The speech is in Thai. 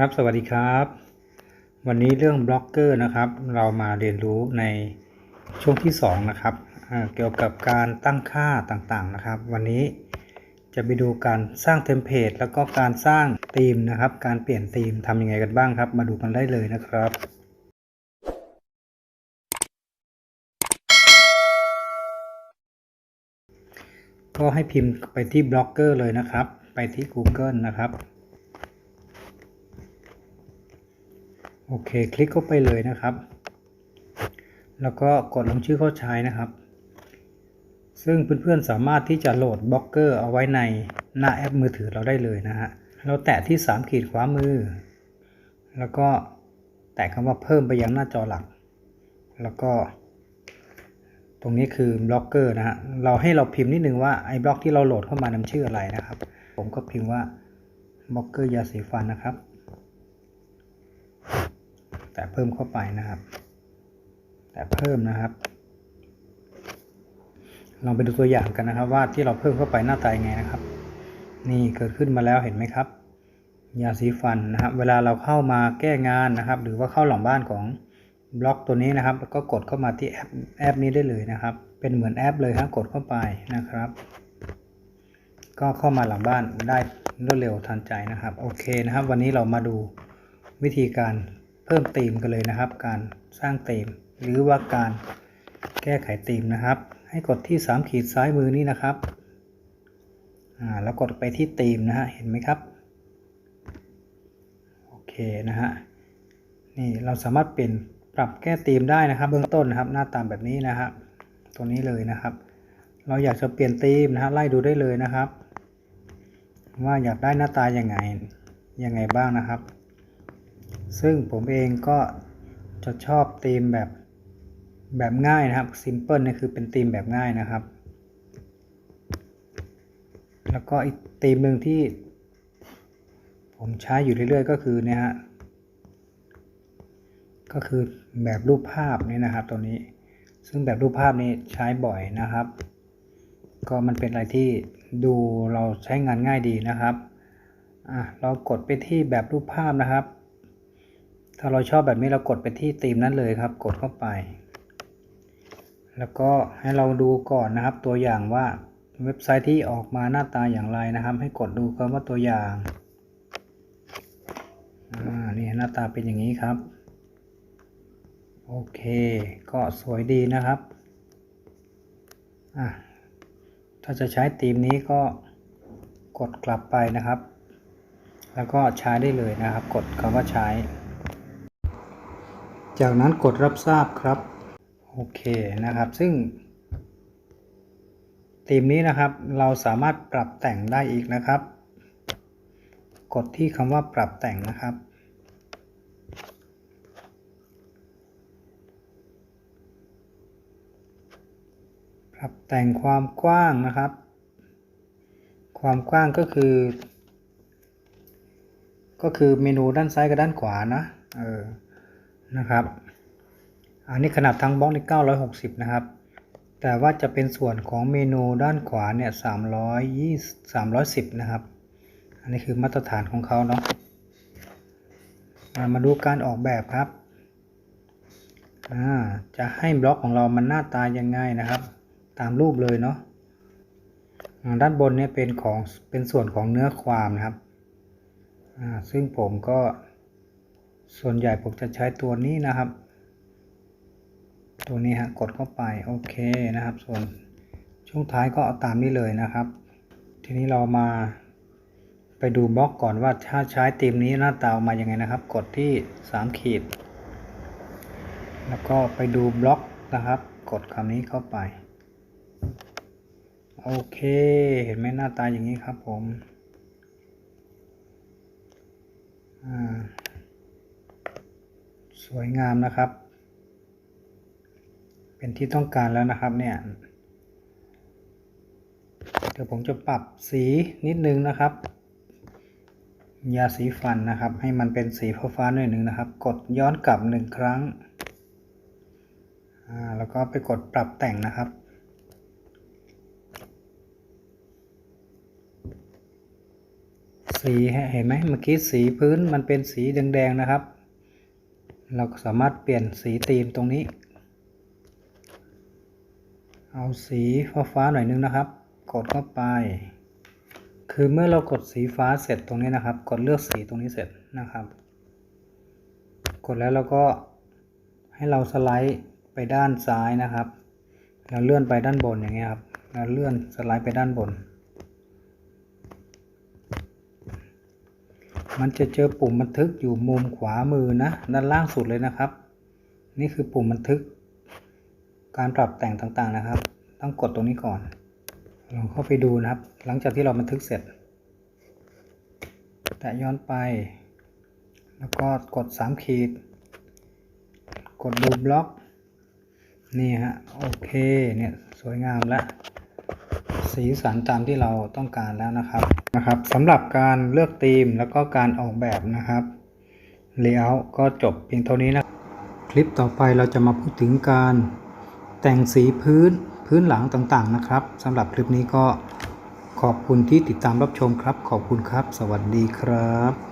ครับสวัสดีครับ วันนี้เรื่องบล็อกเกอร์นะครับ เรามาเรียนรู้ในช่วงที่2นะครับเกี่ยวกับการตั้งค่าต่างๆนะครับ วันนี้จะไปดูการสร้างเทมเพลตแล้วก็การสร้างธีมนะครับ การเปลี่ยนธีมทำยังไงกันบ้างครับ มาดูกันได้เลยนะครับก็ให้พิมพ์ไปที่บล็อกเกอร์เลยนะครับ ไปที่ Google นะครับ โอเค คลิกเข้าไปเลยนะครับ แล้วก็กดลงชื่อเข้าใช้นะครับ ซึ่งเพื่อนๆสามารถที่จะโหลดบล็อกเกอร์เอาไว้ในหน้าแอปมือถือเราได้เลยนะฮะ เราแตะที่ 3 ขีดขวามือ แล้วก็แตะคำว่าเพิ่มไปยังหน้าจอหลัก แล้วก็ ตรงนี้คือบล็อกเกอร์นะฮะ เราให้เราพิมพ์นิดนึงว่าไอ้บล็อกที่เราโหลดเข้ามานั้นชื่ออะไรนะครับ ผมก็พิมพ์ว่าบล็อกเกอร์ยาสีฟันนะครับ แต่เพิ่มเข้าไปนะครับ แต่เพิ่มนะครับ ลองไปดูตัวอย่างกันนะครับ ว่าที่เราเพิ่มเข้าไปหน้าตายังไงนะครับ นี่เกิดขึ้นมาแล้วเห็นไหมครับ ยาสีฟันนะครับ เวลาเราเข้ามาแก้งานนะครับ หรือว่าเข้าหลังบ้านของบล็อกตัวนี้นะครับ ก็กดเข้ามาที่แอปแอปนี้ได้เลยนะครับ เป็นเหมือนแอปเลยครับกดเข้าไปนะครับ ก็เข้ามาหลังบ้านได้รวดเร็วทันใจนะครับ โอเคนะครับ วันนี้เรามาดูวิธีการ เพิ่มธีมกันเลยนะครับ การสร้างธีมหรือว่าการแก้ไขธีมนะครับ ให้กดที่ 3 ขีดซ้ายมือนี้นะครับอ่าแล้วกดไปที่ธีมนะฮะเห็นไหมครับโอเคนะฮะนี่เราสามารถเปลี่ยนปรับแก้ธีมได้นะครับเบื้องต้นนะครับ หน้าตามแบบนี้นะครับตัวนี้เลยนะครับ เราอยากจะเปลี่ยนธีมนะฮะไล่ดูได้เลยนะครับ ว่าอยากได้หน้าตายังไงยังไงบ้างนะครับ ซึ่งผมเองก็จะชอบธีมแบบแบบง่ายนะครับ simple นี่คือเป็นธีมแบบง่ายนะครับ แล้วก็อีกธีมหนึ่งที่ผมใช้อยู่เรื่อยๆ ก็คือเนี่ยฮะ ก็คือแบบรูปภาพนี่นะครับตัวนี้ ซึ่งแบบรูปภาพนี้ใช้บ่อยนะครับ ก็มันเป็นอะไรที่ดูเราใช้งานง่ายดีนะครับ อะเรากดไปที่แบบรูปภาพนะครับ ถ้าเราชอบแบบนี้เรากดไปที่ธีมนั้นเลยครับ กดเข้าไป แล้วก็ให้เราดูก่อนนะครับ ตัวอย่างว่าเว็บไซต์ที่ออกมาหน้าตาอย่างไรนะครับ ให้กดดูคำว่าตัวอย่างอ่านี่หน้าตาเป็นอย่างนี้ครับ โอเค ก็สวยดีนะครับอะถ้าจะใช้ธีมนี้ก็กดกลับไปนะครับ แล้วก็ใช้ได้เลยนะครับ กดคำว่าใช้ จากนั้นกดรับทราบครับ โอเคนะครับ ซึ่งธีมนี้นะครับเราสามารถปรับแต่งได้อีกนะครับ กดที่คำว่าปรับแต่งนะครับ ปรับแต่งความกว้างนะครับ ความกว้างก็คือ ก็คือเมนูด้านซ้ายกับด้านขวานะ เออ นะครับ อันนี้ขนาดทั้งบล็อกใน960 นะครับ แต่ว่าจะเป็นส่วนของเมนูด้านขวาเนี่ย320 310 นะครับ อันนี้คือมาตรฐานของเขาเนาะอ่ามาดูการออกแบบครับอ่าจะให้บล็อกของเรามันหน้าตายังไงนะครับ ตามรูปเลยเนาะด้านบนเนี่ยเป็นของเป็นส่วนของเนื้อความนะครับอ่าซึ่งผมก็ ส่วนใหญ่ผมจะใช้ตัวนี้นะครับ ตัวนี้ฮะกดเข้าไปโอเคนะครับ ส่วนช่วงท้ายก็เอาตามนี้เลยนะครับ ทีนี้เรามาไปดูบล็อกก่อนว่าถ้าใช้ธีมนี้หน้าตาออกมายังไงนะครับ กดที่ 3 ขีด แล้วก็ไปดูบล็อกนะครับ กดคำนี้เข้าไป โอเค เห็นไหมหน้าตาอย่างนี้ครับผมอ่า สวยงามนะครับ เป็นที่ต้องการแล้วนะครับเนี่ย เดี๋ยวผมจะปรับสีนิดนึงนะครับ ยาสีฟันนะครับ ให้มันเป็นสีฟ้าๆหน่อยหนึ่งนะครับ กดย้อนกลับหนึ่งครั้ง อ่า แล้วก็ไปกดปรับแต่งนะครับสีเห็นไหมเมื่อกี้สีพื้นมันเป็นสีแดงๆนะครับ เราสามารถเปลี่ยนสีธีมตรงนี้ เอาสีฟ้าๆหน่อยนึงนะครับ กดเข้าไป คือเมื่อเรากดสีฟ้าเสร็จตรงนี้นะครับ กดเลือกสีตรงนี้เสร็จนะครับ กดแล้วเราก็ให้เราสไลด์ไปด้านซ้ายนะครับแล้วเลื่อนไปด้านบนอย่างเงี้ยครับแล้วเลื่อนสไลด์ไปด้านบน มันจะเจอปุ่มบันทึกอยู่มุมขวามือนะด้านล่างสุดเลยนะครับ นี่คือปุ่มบันทึก การปรับแต่งต่างๆนะครับ ต้องกดตรงนี้ก่อนลองเข้าไปดูนะครับ หลังจากที่เราบันทึกเสร็จ แตะย้อนไป แล้วก็กด3ขีด กดดูบล็อก นี่ฮะ โอเค เนี่ย สวยงามแล้ว สีสันตามที่เราต้องการแล้วนะครับนะครับสำหรับการเลือกธีมแล้วก็การออกแบบนะครับ Layout ก็จบเพียงเท่านี้นะคลิปต่อไปเราจะมาพูดถึงการแต่งสีพื้นพื้นหลังต่างๆนะครับสำหรับคลิปนี้ก็ขอบคุณที่ติดตามรับชมครับ ขอบคุณครับ สวัสดีครับ